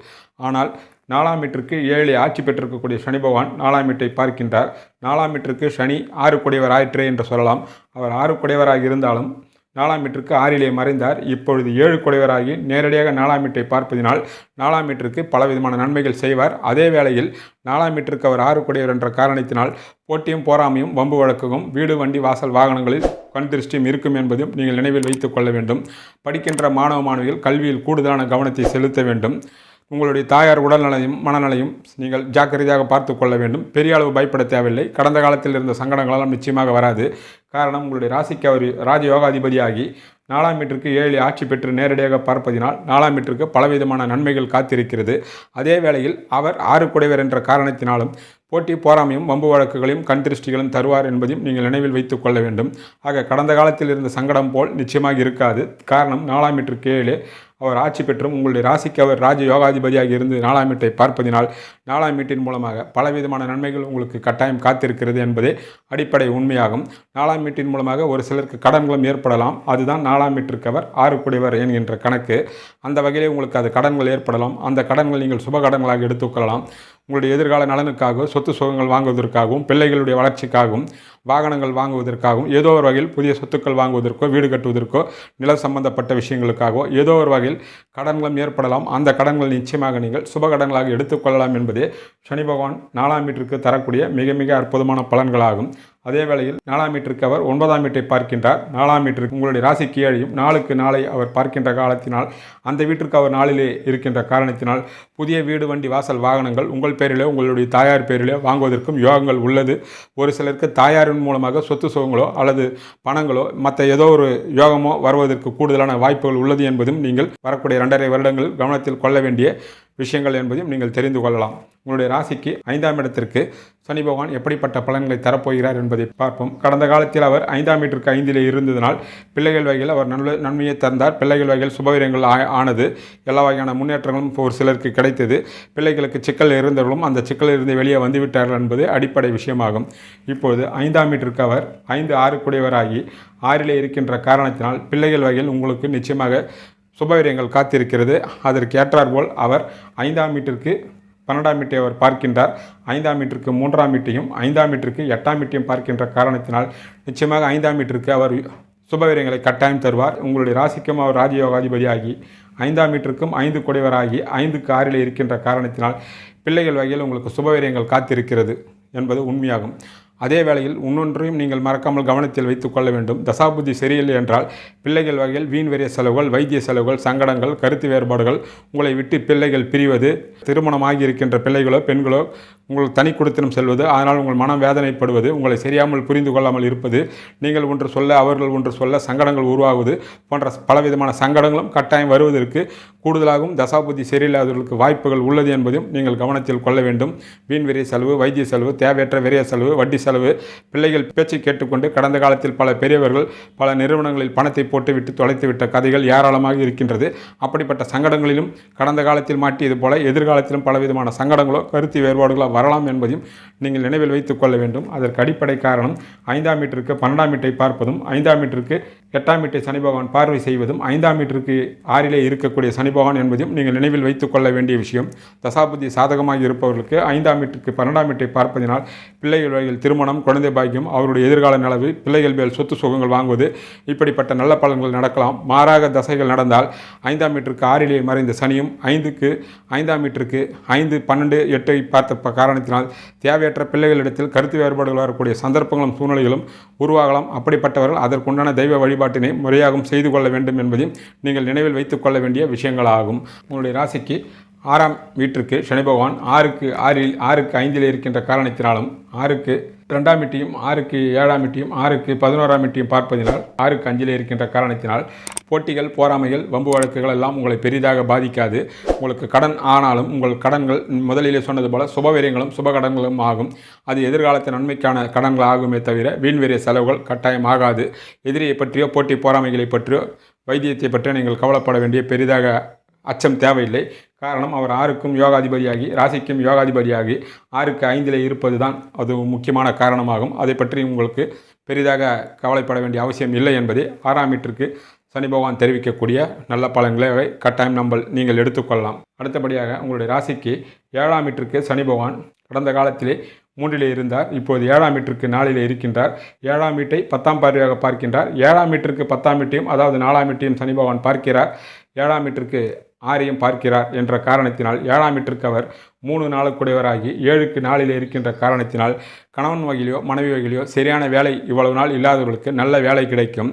ஆனால் நாலாம் மீட்டருக்கு ஏழு ஆட்சி பெற்றிருக்கக்கூடிய சனி பகவான் நாலாம் மீட்டை பார்க்கின்றார். நாலாம் மீட்டருக்கு சனி ஆறு குடையவராயிற்றே ஆயிற்றே என்று சொல்லலாம். அவர் ஆறு குடைவராக இருந்தாலும் நாலாம் மீட்டருக்கு ஆறிலே மறைந்தார். இப்பொழுது ஏழு குடைவராகி நேரடியாக நாலாம் மீட்டை பார்ப்பதினால் நாலாம் மீட்டருக்கு பலவிதமான நன்மைகள் செய்வார். அதே வேளையில் நாலாம் மீட்டருக்கு அவர் ஆறு குடையவர் என்ற காரணத்தினால் போட்டியும் போராமையும் வம்பு வழக்குகளும் வீடு வண்டி வாசல் வாகனங்களில் கண் திருஷ்டியும் இருக்கும் என்பதையும் நீங்கள் நினைவில் வைத்துக் கொள்ள வேண்டும். படிக்கின்ற மாணவ மாணவிகள் கல்வியில் கூடுதலான கவனத்தை செலுத்த வேண்டும். உங்களுடைய தாயார் உடல்நலையும் மனநலையும் நீங்கள் ஜாக்கிரதையாக பார்த்து கொள்ள வேண்டும். பெரிய அளவு பயப்பட தேவையில்லை. கடந்த காலத்தில் இருந்த சங்கடங்களெல்லாம் நிச்சயமாக வராது. காரணம் உங்களுடைய ராசிக்கு அவர் ராஜயோகாதிபதியாகி நாலாம் மீட்டருக்கு ஏழு ஆட்சி பெற்று நேரடியாக பார்ப்பதினால் நாலாம் மீட்டருக்கு பலவிதமான நன்மைகள் காத்திருக்கிறது. அதே வேளையில் அவர் ஆறு குடைவர் என்ற காரணத்தினாலும் போட்டி போராமையும் வம்பு வழக்குகளையும் கண் திருஷ்டிகளும் தருவார் என்பதையும் நீங்கள் நினைவில் வைத்துக் கொள்ள வேண்டும். ஆக கடந்த காலத்தில் இருந்த சங்கடம் போல் நிச்சயமாக இருக்காது. காரணம் நாலாம் மீட்டருக்கு ஏழு அவர் ஆட்சி பெற்றும் உங்களுடைய ராசிக்கு அவர் ராஜ யோகாதிபதியாக இருந்து நாலாம் வீட்டை பார்ப்பதினால் நாலாம் வீட்டின் மூலமாக பலவிதமான நன்மைகள் உங்களுக்கு கட்டாயம் காத்திருக்கிறது என்பதே அடிப்படை உண்மையாகும். நாலாம் வீட்டின் மூலமாக ஒரு சிலருக்கு கடன்களும் ஏற்படலாம். அதுதான் நாலாம் வீட்டிற்கவர் ஆறு என்கின்ற கணக்கு. அந்த வகையிலே உங்களுக்கு அது கடன்கள் ஏற்படலாம். அந்த கடன்கள் நீங்கள் சுப கடன்களாக எடுத்துக்கொள்ளலாம். உங்களுடைய எதிர்கால நலனுக்காக சொத்து சுகங்கள் வாங்குவதற்காகவும் பிள்ளைகளுடைய வளர்ச்சிக்காகவும் வாகனங்கள் வாங்குவதற்காகவும் ஏதோ ஒரு வகையில் புதிய சொத்துக்கள் வாங்குவதற்கோ வீடு கட்டுவதற்கோ நில சம்பந்தப்பட்ட விஷயங்களுக்காகவோ ஏதோ ஒரு வகையில் கடன்களும் ஏற்படலாம். அந்த கடன்கள் நிச்சயமாக நீங்கள் சுப கடன்களாக எடுத்துக்கொள்ளலாம் என்பதே சனி பகவான் நாலாம் வீட்டிற்கு தரக்கூடிய மிக மிக அற்புதமான பலன்களாகும். அதே வேளையில் நாலாம் மீட்டருக்கு அவர் ஒன்பதாம் வீட்டை பார்க்கின்றார். நாலாம் மீட்டருக்கு உங்களுடைய ராசி கீழையும் நாளுக்கு நாளை அவர் பார்க்கின்ற காலத்தினால் அந்த வீட்டிற்கு அவர் நாளிலே இருக்கின்ற காரணத்தினால் புதிய வீடு வண்டி வாசல் வாகனங்கள் உங்கள் பேரிலோ உங்களுடைய தாயார் பேரிலோ வாங்குவதற்கும் யோகங்கள் உள்ளது. ஒரு சிலருக்கு தாயாரின் மூலமாக சொத்து சுகங்களோ அல்லது பணங்களோ மற்ற ஏதோ ஒரு யோகமோ வருவதற்கு கூடுதலான வாய்ப்புகள் உள்ளது என்பதும் நீங்கள் வரக்கூடிய இரண்டரை வருடங்கள் கவனத்தில் கொள்ள வேண்டிய விஷயங்கள் என்பதையும் நீங்கள் தெரிந்து கொள்ளலாம். உங்களுடைய ராசிக்கு ஐந்தாம் இடத்திற்கு சனி பகவான் எப்படிப்பட்ட பலன்களை தரப்போகிறார் என்பதை பார்ப்போம். கடந்த காலத்தில் அவர் ஐந்தாம் வீட்டிற்கு ஐந்திலே இருந்ததனால் பிள்ளைகள் வகையில் அவர் நல்ல நன்மையை தந்தார். பிள்ளைகள் வகையில் சுபவீரங்கள் ஆனது எல்லா வகையான முன்னேற்றங்களும் ஒரு சிலருக்கு கிடைத்தது. பிள்ளைகளுக்கு சிக்கல் இருந்தவர்களும் அந்த சிக்கலில் இருந்து வெளியே வந்துவிட்டார்கள் என்பது அடிப்படை விஷயமாகும். இப்போது ஐந்தாம் வீட்டிற்கு அவர் ஐந்து ஆறு குடையவராகி ஆறிலே இருக்கின்ற காரணத்தினால் பிள்ளைகள் வகையில் உங்களுக்கு நிச்சயமாக சுபவீரியங்கள் காத்திருக்கிறது. அதற்கு ஏற்றாற்போல் அவர் ஐந்தாம் மீட்டிற்கு பன்னெண்டாம் மீட்டை அவர் பார்க்கின்றார். ஐந்தாம் மீட்டருக்கு மூன்றாம் மீட்டையும் ஐந்தாம் மீட்டருக்கு எட்டாம் மீட்டையும் பார்க்கின்ற காரணத்தினால் நிச்சயமாக ஐந்தாம் மீட்டருக்கு அவர் சுபவீரியங்களை கட்டாயம் தருவார். உங்களுடைய ராசிக்கும் அவர் ராஜயோகாதிபதியாகி ஐந்தாம் மீட்டருக்கும் ஐந்து குடைவராகி ஐந்துக்கு ஆறில் இருக்கின்ற காரணத்தினால் பிள்ளைகள் வகையில் உங்களுக்கு சுபவீரியங்கள் காத்திருக்கிறது என்பது உண்மையாகும். அதே வேளையில் இன்னொன்றையும் நீங்கள் மறக்காமல் கவனத்தில் வைத்துக் கொள்ள வேண்டும். தசாபுத்தி சரியில்லை என்றால் பிள்ளைகள் வகையில் வீண் வெறிய செலவுகள் வைத்திய செலவுகள் சங்கடங்கள் கருத்து வேறுபாடுகள் உங்களை விட்டு பிள்ளைகள் பிரிவது திருமணமாகி இருக்கின்ற பிள்ளைகளோ பெண்களோ உங்கள் தனி குடித்தனம் செல்வது அதனால் உங்கள் மனம் வேதனைப்படுவது உங்களை சரியாமல் புரிந்து கொள்ளாமல் இருப்பது நீங்கள் ஒன்று சொல்ல அவர்கள் ஒன்று சொல்ல சங்கடங்கள் உருவாகுவது போன்ற பலவிதமான சங்கடங்களும் கட்டாயம் வருவதற்கு கூடுதலாகவும் தசாபுத்தி சரியில்லாதவர்களுக்கு வாய்ப்புகள் உள்ளது என்பதையும் நீங்கள் கவனத்தில் கொள்ள வேண்டும். வீண் விரைய செலவு வைத்திய செலவு தேவையற்ற விரைய செலவு வட்டி செலவு பிள்ளைகள் பேச்சை கேட்டுக்கொண்டு கடந்த காலத்தில் பல பெரியவர்கள் பல நிறுவனங்களில் பணத்தை போட்டுவிட்டு தொலைத்து விட்ட கதைகள் ஏராளமாக இருக்கின்றது. அப்படிப்பட்ட சங்கடங்களிலும் கடந்த காலத்தில் மாட்டியது போல எதிர்காலத்திலும் பலவிதமான சங்கடங்களோ கருத்து வேறுபாடுகளோ வரலாம் என்பதையும் நீங்கள் நினைவில் வைத்துக் கொள்ள வேண்டும். அதற்கு அடிப்படை காரணம் ஐந்தாம் மீட்டருக்கு பன்னெண்டாம் மீட்டை பார்ப்பதும் ஐந்தாம் மீட்டருக்கு எட்டாம் மீட்டை சனி பகவான் பார்வை செய்வதும் ஐந்தாம் மீட்டருக்கு ஆறிலே இருக்கக்கூடிய சனி பகவான் என்பதையும் நீங்கள் நினைவில் வைத்துக் கொள்ள வேண்டிய விஷயம். தசாபுத்தி சாதகமாக இருப்பவர்களுக்கு ஐந்தாம் மீட்டருக்கு பன்னெண்டாம் வீட்டை பார்ப்பதினால் பிள்ளைகள் வகையில் திருமணம் குழந்தை பாக்கியம் அவருடைய எதிர்கால நிலவு பிள்ளைகள் மேல் சொத்து சுகங்கள் வாங்குவது இப்படிப்பட்ட நல்ல பலன்கள் நடக்கலாம். மாறாக தசைகள் நடந்தால் ஐந்தாம் மீட்டருக்கு ஆறிலே மறைந்த சனியும் ஐந்துக்கு ஐந்தாம் மீட்டருக்கு ஐந்து பன்னெண்டு எட்டை பார்த்த காரணத்தினால் தேவையற்ற பிள்ளைகளிடத்தில் கருத்து வேறுபாடுகள் வரக்கூடிய சந்தர்ப்பங்களும் சூழ்நிலைகளும் உருவாகலாம். அப்படிப்பட்டவர்கள் அதற்குண்டான தெய்வ வழிபாட்டினை முறையாகவும் செய்து கொள்ள வேண்டும் என்பதையும் நீங்கள் நினைவில் வைத்துக் கொள்ள வேண்டிய விஷயங்களாகும். உங்களுடைய ராசிக்கு ஆறாம் வீட்டிற்கு சனி பகவான் ஆறுக்கு ஆறில் ஆறுக்கு ஐந்தில் இருக்கின்ற காரணத்தினாலும் ஆறுக்கு ரெண்டாம் வீட்டையும் ஆறுக்கு ஏழாம் வீட்டையும் ஆறுக்கு பதினோராம் வீட்டையும் பார்ப்பதினால் ஆறுக்கு அஞ்சில் இருக்கின்ற காரணத்தினால் போட்டிகள் போராமைகள் வம்பு வழக்குகள் எல்லாம் உங்களை பெரிதாக பாதிக்காது. உங்களுக்கு கடன் ஆனாலும் உங்கள் கடன்கள் முதலிலே சொன்னது போல சுபவீரியங்களும் சுபகடன்களும் ஆகும். அது எதிர்காலத்து நன்மைக்கான கடன்கள் ஆகுமே தவிர வீண்வீரிய செலவுகள் கட்டாயம் ஆகாது. எதிரியை பற்றியோ போட்டி போராமைகளை பற்றியோ வைத்தியத்தை பற்றியோ நீங்கள் கவலைப்பட வேண்டிய பெரிதாக அச்சம் தேவையில்லை. காரணம் அவர் ஆறுக்கும் யோகாதிபதியாகி ராசிக்கும் யோகாதிபதியாகி ஆறுக்கு ஐந்தில் இருப்பது தான் அது முக்கியமான காரணமாகும். அதை பற்றி உங்களுக்கு பெரிதாக கவலைப்பட வேண்டிய அவசியம் இல்லை என்பதை ஆறாம் வீட்டிற்கு சனி பகவான் தெரிவிக்கக்கூடிய நல்ல பலன்களை கட்டாயம் நம்ம நீங்கள் எடுத்துக்கொள்ளலாம். அடுத்தபடியாக உங்களுடைய ராசிக்கு ஏழாம் வீட்டிற்கு சனி பகவான் கடந்த காலத்திலே மூன்றிலே இருந்தார் இப்போது ஏழாம் மீட்டருக்கு நாளிலே இருக்கின்றார். ஏழாம் வீட்டை பத்தாம் பார்வையாக பார்க்கின்றார். ஏழாம் மீட்டருக்கு பத்தாம் வீட்டையும் அதாவது நாலாம் வீட்டையும் சனி பகவான் பார்க்கிறார். ஏழாம் மீட்டருக்கு ஆரையும் பார்க்கிறார் என்ற காரணத்தினால் ஏழாம் மீட்டருக்கு அவர் மூணு நாளுக்குடையவராகி ஏழுக்கு நாளில் இருக்கின்ற காரணத்தினால் கணவன் வகையிலையோ மனைவி வகையிலையோ சரியான வேலை இவ்வளவு நாள் இல்லாதவர்களுக்கு நல்ல வேலை கிடைக்கும்.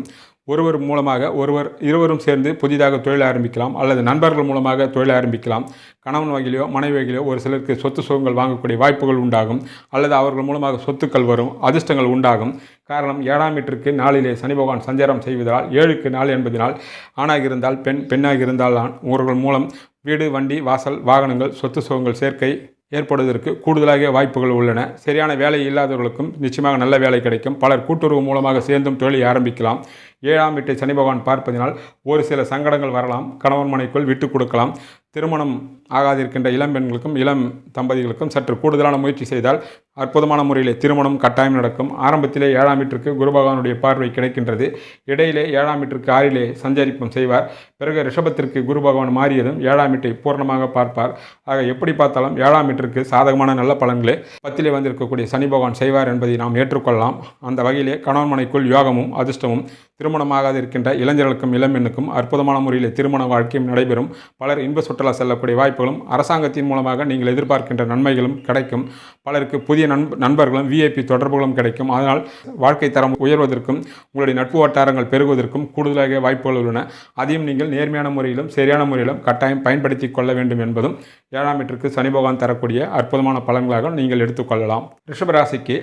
ஒருவர் மூலமாக ஒருவர் இருவரும் சேர்ந்து புதிதாக தொழில் ஆரம்பிக்கலாம் அல்லது நண்பர்கள் மூலமாக தொழில் ஆரம்பிக்கலாம். கணவன் வகையிலையோ மனைவி வகையிலோ ஒரு சிலருக்கு சொத்து சுகங்கள் வாங்கக்கூடிய வாய்ப்புகள் உண்டாகும். அல்லது அவர்கள் மூலமாக சொத்துக்கள் வரும் அதிர்ஷ்டங்கள் உண்டாகும். காரணம் ஏழாம் மீட்டருக்கு நாளிலே சனி பகவான் சஞ்சாரம் செய்வதால் ஏழுக்கு நாள் என்பதனால் ஆணாக இருந்தால் பெண் பெண்ணாக இருந்தால் ஆண். இவர்கள் மூலம் வீடு வண்டி வாசல் வாகனங்கள் சொத்து சுகங்கள் சேர்க்கை ஏற்படுவதற்கு கூடுதலாக வாய்ப்புகள் உள்ளன. சரியான வேலை இல்லாதவர்களுக்கும் நிச்சயமாக நல்ல வேலை கிடைக்கும். பலர் கூட்டுறவு மூலமாக சேர்ந்தும் தொழிலை ஆரம்பிக்கலாம். ஏழாம் வீட்டை சனி பகவான் பார்ப்பதினால் ஒரு சில சங்கடங்கள் வரலாம். கணவன் மனைக்குள் விட்டு கொடுக்கலாம். திருமணம் ஆகாதிருக்கின்ற இளம் பெண்களுக்கும் இளம் தம்பதிகளுக்கும் சற்று கூடுதலான முயற்சி செய்தால் அற்புதமான முறையில் திருமணம் கட்டாயம் நடக்கும். ஆரம்பத்திலே ஏழாம் வீட்டிற்கு குருபகவானுடைய பார்வை கிடைக்கின்றது. இடையிலே ஏழாம் வீட்டிற்கு ஆறிலே சஞ்சரிப்பும் செய்வார். பிறகு ரிஷபத்திற்கு குரு பகவான் மாறியதும் ஏழாம் வீட்டை பூர்ணமாக பார்ப்பார். ஆக எப்படி பார்த்தாலும் ஏழாம் வீட்டிற்கு சாதகமான நல்ல பலன்களே பத்திலே வந்திருக்கக்கூடிய சனி பகவான் செய்வார் என்பதை நாம் ஏற்றுக்கொள்ளலாம். அந்த வகையிலே கணவன் மனைக்குள் யோகமும் அதிர்ஷ்டமும் திருமணமாகாத இருக்கின்ற இளைஞர்களுக்கும் இளம்பெண்ணுக்கும் அற்புதமான முறையில் திருமண வாழ்க்கையும் நடைபெறும். பலர் இன்ப சுற்றுலா செல்லக்கூடிய வாய்ப்புகளும் அரசாங்கத்தின் மூலமாக நீங்கள் எதிர்பார்க்கின்ற நன்மைகளும் கிடைக்கும். பலருக்கு புதிய நண்ப நண்பர்களும் விஐபி தொடர்புகளும் கிடைக்கும். அதனால் வாழ்க்கை தரம் உயர்வதற்கும் உங்களுடைய நட்பு வட்டாரங்கள் பெருகுவதற்கும் கூடுதலாக வாய்ப்புகள் உள்ளன. அதையும் நீங்கள் நேர்மையான முறையிலும் சரியான முறையிலும் கட்டாயம் பயன்படுத்தி கொள்ள வேண்டும் என்பதும் ஏழாம் மீட்டருக்கு சனி பகவான் தரக்கூடிய அற்புதமான பலன்களாக நீங்கள் எடுத்துக்கொள்ளலாம் ரிஷபராசிக்கு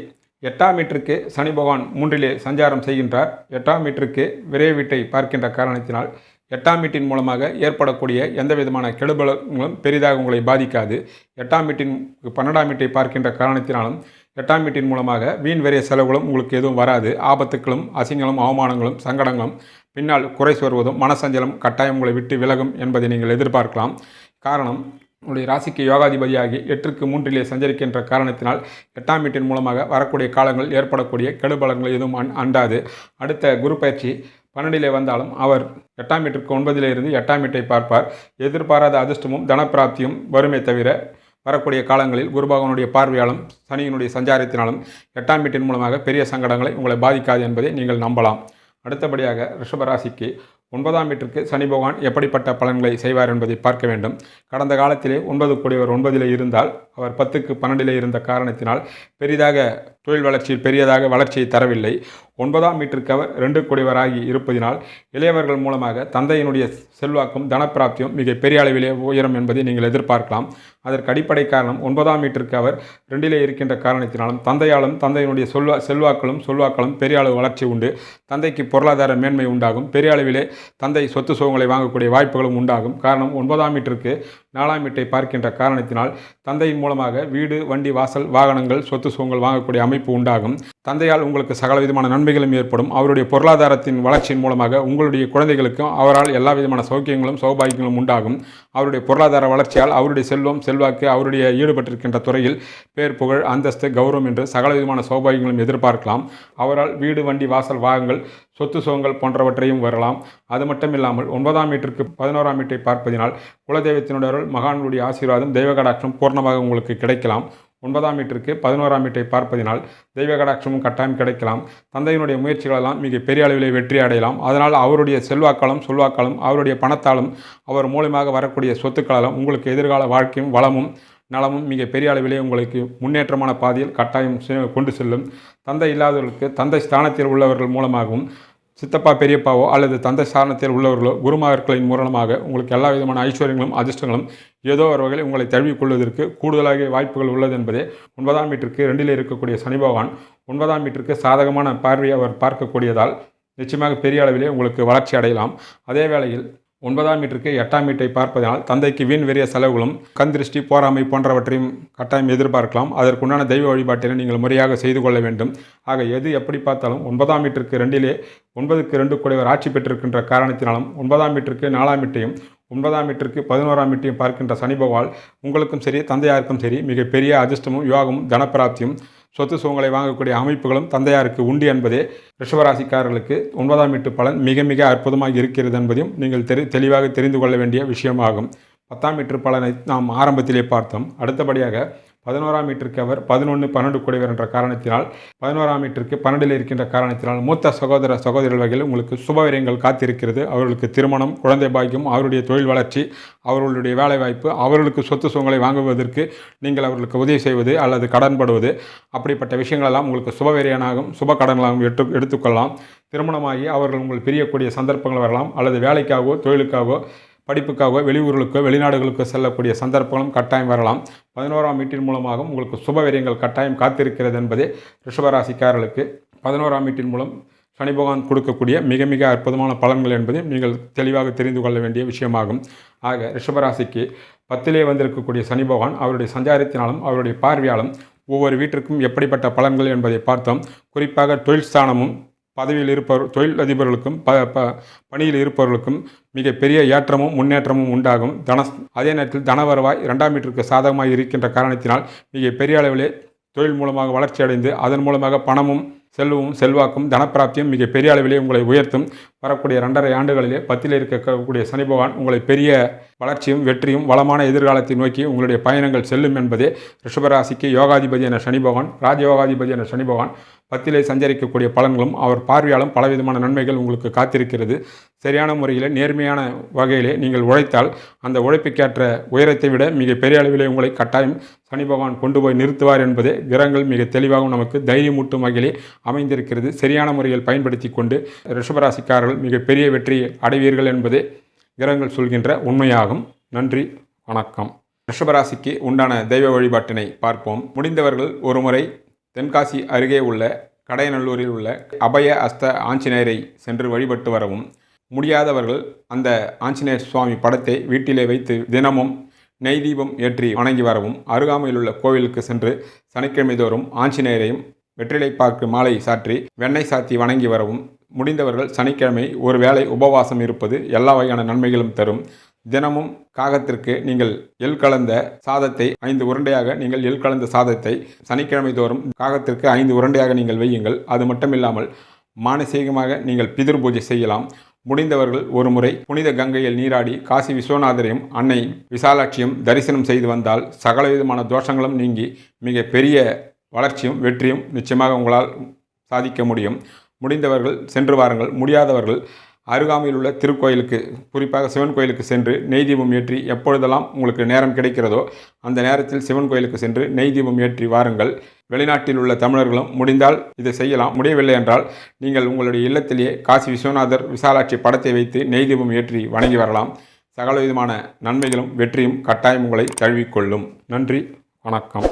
எட்டாம் மீட்டருக்கு சனி பகவான் மூன்றிலே சஞ்சாரம் செய்கின்றார். எட்டாம் மீட்டருக்கு விரைவு வீட்டை பார்க்கின்ற காரணத்தினால் எட்டாம் வீட்டின் மூலமாக ஏற்படக்கூடிய எந்த விதமான கெடுபலங்களும் பெரிதாக உங்களை பாதிக்காது. எட்டாம் வீட்டின் பன்னெண்டாம் வீட்டை பார்க்கின்ற காரணத்தினாலும் எட்டாம் வீட்டின் மூலமாக வீண் விரைய செலவுகளும் உங்களுக்கு எதுவும் வராது. ஆபத்துக்களும் அசிங்களும் அவமானங்களும் சங்கடங்களும் பின்னால் குறை வருவதும் மனசஞ்சலம் கட்டாயம் உங்களை விட்டு விலகும் என்பதை நீங்கள் எதிர்பார்க்கலாம். காரணம் உங்களுடைய ராசிக்கு யோகாதிபதியாகி எட்டுக்கு மூன்றிலே சஞ்சரிக்கின்ற காரணத்தினால் எட்டாம் வீட்டின் மூலமாக வரக்கூடிய காலங்கள் ஏற்படக்கூடிய கெடுபலங்கள் எதுவும் அண் அண்டாது. அடுத்த குரு பயிற்சி பன்னெண்டிலே வந்தாலும் அவர் எட்டாம் வீட்டிற்கு ஒன்பதிலே இருந்து எட்டாம் வீட்டை பார்ப்பார். எதிர்பாராத அதிர்ஷ்டமும் தனப்பிராப்தியும் வருமே தவிர வரக்கூடிய காலங்களில் குருபகவனுடைய பார்வையாலும் சனியினுடைய சஞ்சாரத்தினாலும் எட்டாம் வீட்டின் மூலமாக பெரிய சங்கடங்களை உங்களை பாதிக்காது என்பதை நீங்கள் நம்பலாம். அடுத்தபடியாக ரிஷபராசிக்கு ஒன்பதாம் வீட்டிற்கு சனி பகவான் எப்படிப்பட்ட பலன்களை செய்வார் என்பதை பார்க்க வேண்டும். கடந்த காலத்திலே ஒன்பது கூடியவர் ஒன்பதிலே இருந்தால் அவர் பத்துக்கு பன்னெண்டிலே இருந்த காரணத்தினால் பெரிதாக தொழில் வளர்ச்சியில் பெரியதாக வளர்ச்சியை தரவில்லை. ஒன்பதாம் மீட்டருக்கு அவர் ரெண்டு கூடியவராகி இருப்பதினால் இளையவர்கள் மூலமாக தந்தையினுடைய செல்வாக்கும் தனப்பிராப்தியும் மிக பெரிய அளவிலே உயரும் என்பதை நீங்கள் எதிர்பார்க்கலாம். அதற்கு அடிப்படை காரணம் ஒன்பதாம் மீட்டருக்கு அவர் ரெண்டிலே இருக்கின்ற காரணத்தினாலும் தந்தையாலும் தந்தையினுடைய சொல்வா செல்வாக்களும் சொல்வாக்களும் பெரிய அளவு வளர்ச்சி உண்டு. தந்தைக்கு பொருளாதார மேன்மை உண்டாகும். பெரிய அளவிலே தந்தை சொத்து சுகங்களை வாங்கக்கூடிய வாய்ப்புகளும் உண்டாகும். காரணம் ஒன்பதாம் மீட்டருக்கு நாலாம் வீட்டை பார்க்கின்ற காரணத்தினால் தந்தையின் மூலமாக வீடு வண்டி வாசல் வாகனங்கள் சொத்து சுகங்கள் வாங்கக்கூடிய அமைப்பு உண்டாகும். தந்தையால் உங்களுக்கு சகல விதமான நன்மைகளும் ஏற்படும். அவருடைய பொருளாதாரத்தின் வளர்ச்சியின் மூலமாக உங்களுடைய குழந்தைகளுக்கும் அவரால் எல்லா விதமான சௌக்கியங்களும் சௌபாகியங்களும் உண்டாகும். அவருடைய பொருளாதார வளர்ச்சியால் அவருடைய செல்வம் செல்வாக்கு அவருடைய ஈடுபட்டிருக்கின்ற துறையில் பேர் புகழ் அந்தஸ்து கௌரவம் என்று சகல விதமான சௌபாகியங்களும் எதிர்பார்க்கலாம். அவரால் வீடு வண்டி வாசல் வாகங்கள் சொத்து சுகங்கள் போன்றவற்றையும் வரலாம். அது மட்டும் இல்லாமல் ஒன்பதாம் வீட்டிற்கு பதினோராம் வீட்டை பார்ப்பதினால் குலதெய்வத்தினுடைய மகான்களுடைய ஆசீர்வாதம் தெய்வகடாட்சம் பூர்ணமாக உங்களுக்கு கிடைக்கலாம். ஒன்பதாம் வீட்டிற்கு பதினோராம் வீட்டை பார்ப்பதினால் தெய்வ கடாட்சமும் கட்டாயம் கிடைக்கலாம். தந்தையினுடைய முயற்சிகளெல்லாம் மிக பெரிய அளவிலே வெற்றி அடையலாம். அதனால் அவருடைய செல்வாக்களும் சொல்வாக்களும் அவருடைய பணத்தாலும் அவர் மூலமாக வரக்கூடிய சொத்துக்களாலும் உங்களுக்கு எதிர்கால வாழ்க்கையும் வளமும் நலமும் மிக பெரிய அளவிலே உங்களுக்கு முன்னேற்றமான பாதையில் கட்டாயம் கொண்டு செல்லும். தந்தை இல்லாதவர்களுக்கு தந்தை ஸ்தானத்தில் உள்ளவர்கள் மூலமாகவும் சித்தப்பா பெரியப்பாவோ அல்லது தந்தை ஸ்தானத்தில் உள்ளவர்களோ குருமார்களின் மூலமாக உங்களுக்கு எல்லா விதமான ஐஸ்வர்யங்களும் அதிர்ஷ்டங்களும் ஏதோ ஒரு வகையில் உங்களை தழுவிக்கொள்வதற்கு கூடுதலாக வாய்ப்புகள் உள்ளது என்பதே ஒன்பதாம் வீட்டிற்கு ரெண்டில் இருக்கக்கூடிய சனி பகவான். ஒன்பதாம் வீட்டிற்கு சாதகமான பார்வையை அவர் பார்க்கக்கூடியதால் நிச்சயமாக பெரிய அளவிலே உங்களுக்கு வளர்ச்சி அடையலாம். அதே வேளையில் ஒன்பதாம் வீட்டிற்கு எட்டாம் வீட்டை பார்ப்பதனால் தந்தைக்கு வீண் வெறிய செலவுகளும் கந்திருஷ்டி போராமை போன்றவற்றையும் கட்டாயம் எதிர்பார்க்கலாம். அதற்குண்டான தெய்வ வழிபாட்டினை நீங்கள் முறையாக செய்து கொள்ள வேண்டும். ஆக எது எப்படி பார்த்தாலும் ஒன்பதாம் வீட்டிற்கு ரெண்டிலே ஒன்பதுக்கு ரெண்டு கூடியவர் ஆட்சி பெற்றிருக்கின்ற காரணத்தினாலும் ஒன்பதாம் வீட்டிற்கு நாலாம் வீட்டையும் ஒன்பதாம் வீட்டிற்கு பதினோராம் வீட்டையும் பார்க்கின்ற சனி பகவான் உங்களுக்கும் சரி தந்தையாருக்கும் சரி மிகப்பெரிய அதிர்ஷ்டமும் யோகமும் தனப்பிராப்தியும் சொத்து சுகங்களை வாங்கக்கூடிய அமைப்புகளும் தந்தையாருக்கு உண்டு என்பதே ரிஷபராசிக்காரர்களுக்கு ஒன்பதாம் வீட்டு பலன் மிக மிக அற்புதமாக இருக்கிறது என்பதையும் நீங்கள் தெரி தெளிவாக தெரிந்து கொள்ள வேண்டிய விஷயமாகும். பத்தாம் வீட்டு பலனை நாம் ஆரம்பத்திலே பார்த்தோம். அடுத்தபடியாக பதினோராம் வீட்டிற்கு அவர் பதினொன்று பன்னெண்டு கூடியவர் என்ற காரணத்தினால் பதினோராம் வீட்டிற்கு பன்னெண்டில் இருக்கின்ற காரணத்தினால் மூத்த சகோதர சகோதரர் வகையில் உங்களுக்கு சுபவிரயங்கள் காத்திருக்கிறது. அவர்களுக்கு திருமணம் குழந்தை பாக்கியம் அவருடைய தொழில் வளர்ச்சி அவர்களுடைய வேலைவாய்ப்பு அவர்களுக்கு சொத்து சுகங்களை வாங்குவதற்கு நீங்கள் அவர்களுக்கு உதவி செய்வது அல்லது கடன்படுவது. அப்படிப்பட்ட விஷயங்களெல்லாம் உங்களுக்கு சுபவேரியனாகவும் சுப கடன்களாகவும் எடுத்து எடுத்துக்கொள்ளலாம். திருமணமாகி அவர்கள் உங்கள் பிரியக்கூடிய சந்தர்ப்பங்கள் வரலாம். அல்லது வேலைக்காகவோ தொழிலுக்காகவோ படிப்புக்காக வெளியூர்களுக்கோ வெளிநாடுகளுக்கோ செல்லக்கூடிய சந்தர்ப்பங்களும் கட்டாயம் வரலாம். பதினோராம் வீட்டின் மூலமாகவும் உங்களுக்கு சுபவரியங்கள் கட்டாயம் காத்திருக்கிறது என்பதே ரிஷபராசிக்காரர்களுக்கு. பதினோராம் வீட்டின் மூலம் சனி பகவான் கொடுக்கக்கூடிய மிக மிக அற்புதமான பலன்கள் என்பதையும் நீங்கள் தெளிவாக தெரிந்து கொள்ள வேண்டிய விஷயமாகும். ஆக ரிஷபராசிக்கு பத்திலே வந்திருக்கக்கூடிய சனி பகவான் அவருடைய சஞ்சாரத்தினாலும் அவருடைய பார்வையாலும் ஒவ்வொரு வீட்டிற்கும் எப்படிப்பட்ட பலன்கள் என்பதை பார்த்தோம். குறிப்பாக தொழில் ஸ்தானமும் பதவியில் இருப்பவர் தொழில் அதிபர்களுக்கும் ப ப பணியில் இருப்பவர்களுக்கும் மிகப்பெரிய ஏற்றமும் முன்னேற்றமும் உண்டாகும். தன அதே நேரத்தில் தனவரவாய் இரண்டாம் மீட்டருக்கு சாதகமாக இருக்கின்ற காரணத்தினால் மிக பெரிய அளவிலே தொழில் மூலமாக வளர்ச்சி அடைந்து அதன் மூலமாக பணமும் செல்வமும் செல்வாக்கும் தனப்பிராப்தியும் மிக பெரிய அளவிலே உங்களை உயர்த்தும். வரக்கூடிய ரெண்டரை ஆண்டுகளிலே பத்தில் இருக்கக்கூடிய சனி பகவான் உங்களை பெரிய வளர்ச்சியும் வெற்றியும் வளமான எதிர்காலத்தை நோக்கி உங்களுடைய பயணங்கள் செல்லும் என்பதே ரிஷபராசிக்கு யோகாதிபதி என சனி பகவான் ராஜயோகாதிபதி என சனி பகவான் பத்திலே சஞ்சரிக்கக்கூடிய பலன்களும் அவர் பார்வையாலும் பலவிதமான நன்மைகள் உங்களுக்கு காத்திருக்கிறது. சரியான முறையில் நேர்மையான வகையிலே நீங்கள் உழைத்தால் அந்த உழைப்புக்கேற்ற உயரத்தை விட மிக பெரிய அளவிலே உங்களை கட்டாயம் சனி பகவான் கொண்டு போய் நிறுத்துவார் என்பதே கிரகங்கள் மிக தெளிவாகவும் நமக்கு தைரியமூட்டும் வகையிலே அமைந்திருக்கிறது. சரியான முறையில் பயன்படுத்தி கொண்டு ரிஷபராசிக்காரர்கள் மிக பெரிய வெற்றி அடைவீர்கள் என்பதே கிரகங்கள் சொல்கின்ற உண்மையாகும். நன்றி வணக்கம். ரிஷபராசிக்கு உண்டான தெய்வ வழிபாட்டினை பார்ப்போம். முடிந்தவர்கள் ஒருமுறை தென்காசி அருகே உள்ள கடையநல்லூரில் உள்ள அபய அஸ்த ஆஞ்சநேயரை சென்று வழிபட்டு வரவும் முடியாதவர்கள் அந்த ஆஞ்சநேயர் சுவாமி படத்தை வீட்டிலே வைத்து தினமும் நெய் தீபம் ஏற்றி வணங்கி வரவும் அருகாமையில் உள்ள கோவிலுக்கு சென்று சனிக்கிழமை தோறும் ஆஞ்சநேயரையும் வெற்றிலை பாக்கு மாலை சாற்றி வெண்ணெய் சாத்தி வணங்கி வரவும் முடிந்தவர்கள் சனிக்கிழமை ஒரு வேளை உபவாசம் இருப்பது எல்லா வகையான நன்மைகளும் தரும். தினமும் காகத்திற்கு நீங்கள் எள் கலந்த சாதத்தை ஐந்து உருண்டையாக நீங்கள் எள் கலந்த சாதத்தை சனிக்கிழமை தோறும் காகத்திற்கு ஐந்து உருண்டையாக நீங்கள் வையுங்கள். அது மட்டுமில்லாமல் மானசீகமாக நீங்கள் பிதிர் பூஜை செய்யலாம். முடிந்தவர்கள் ஒரு முறை புனித கங்கையில் நீராடி காசி விஸ்வநாதரையும் அன்னை விசாலாட்சியும் தரிசனம் செய்து வந்தால் சகலவிதமான தோஷங்களும் நீங்கி மிக பெரிய வளர்ச்சியும் வெற்றியும் நிச்சயமாக உங்களால் சாதிக்க முடியும். முடிந்தவர்கள் சென்று வாருங்கள். முடியாதவர்கள் அருகாமையில் உள்ள திருக்கோயிலுக்கு குறிப்பாக சிவன் கோயிலுக்கு சென்று நெய் தீபம் ஏற்றி எப்பொழுதெல்லாம் உங்களுக்கு நேரம் கிடைக்கிறதோ அந்த நேரத்தில் சிவன் கோயிலுக்கு சென்று நெய் தீபம் ஏற்றி வாருங்கள். வெளிநாட்டில் உள்ள தமிழர்களும் முடிந்தால் இதை செய்யலாம். முடியவில்லை என்றால் நீங்கள் உங்களுடைய இல்லத்திலேயே காசி விஸ்வநாதர் விசாலாட்சி படத்தை வைத்து நெய் தீபம் ஏற்றி வணங்கி வரலாம். சகல விதமான நன்மைகளும் வெற்றியும் கட்டாயம் உங்களை தழுவிக்கொள்ளும். நன்றி வணக்கம்.